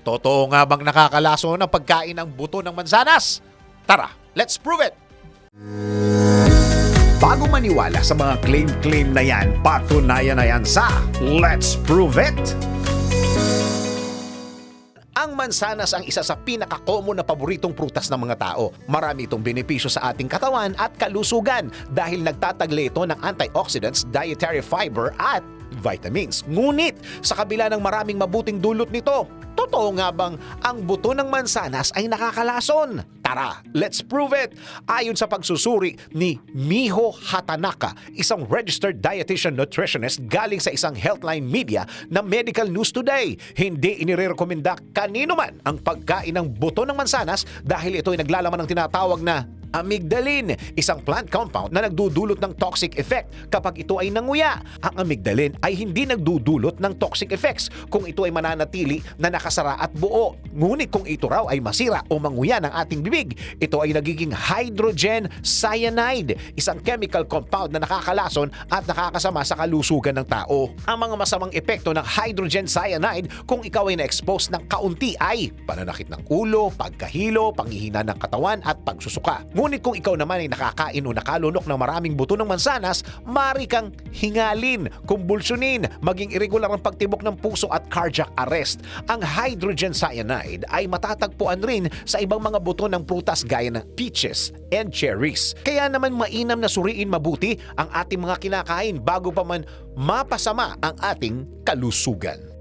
Totoo nga bang nakakalaso ng pagkain ng buto ng mansanas? Tara, let's prove it! Bago maniwala sa mga claim-claim na yan, patunayan na yan sa Let's Prove It! Ang mansanas ang isa sa pinaka-common na paboritong prutas ng mga tao. Marami itong benepisyo sa ating katawan at kalusugan dahil nagtataglay ito ng antioxidants, dietary fiber at vitamins. Ngunit sa kabila ng maraming mabuting dulot nito, totoo nga bang ang buto ng mansanas ay nakakalason? Tara, let's prove it! Ayon sa pagsusuri ni Miho Hatanaka, isang registered dietitian nutritionist galing sa isang Healthline Media na Medical News Today, hindi inirekomenda kanino man ang pagkain ng buto ng mansanas dahil ito ay naglalaman ng tinatawag na amygdalin, isang plant compound na nagdudulot ng toxic effect kapag ito ay nanguya. Ang amygdalin ay hindi nagdudulot ng toxic effects kung ito ay mananatili na nakasara at buo. Ngunit kung ito raw ay masira o manguya ng ating bibig, ito ay nagiging hydrogen cyanide, isang chemical compound na nakakalason at nakakasama sa kalusugan ng tao. Ang mga masamang epekto ng hydrogen cyanide kung ikaw ay na-expose ng kaunti ay pananakit ng ulo, pagkahilo, panghihina ng katawan at pagsusuka. Ngunit kung ikaw naman ay nakakain o nakalunok ng maraming buto ng mansanas, mari kang hingalin, kumbulsunin, maging irregular ang pagtibok ng puso at cardiac arrest. Ang hydrogen cyanide ay matatagpuan rin sa ibang mga buto ng prutas gaya ng peaches and cherries. Kaya naman mainam na suriin mabuti ang ating mga kinakain bago pa man mapasama ang ating kalusugan.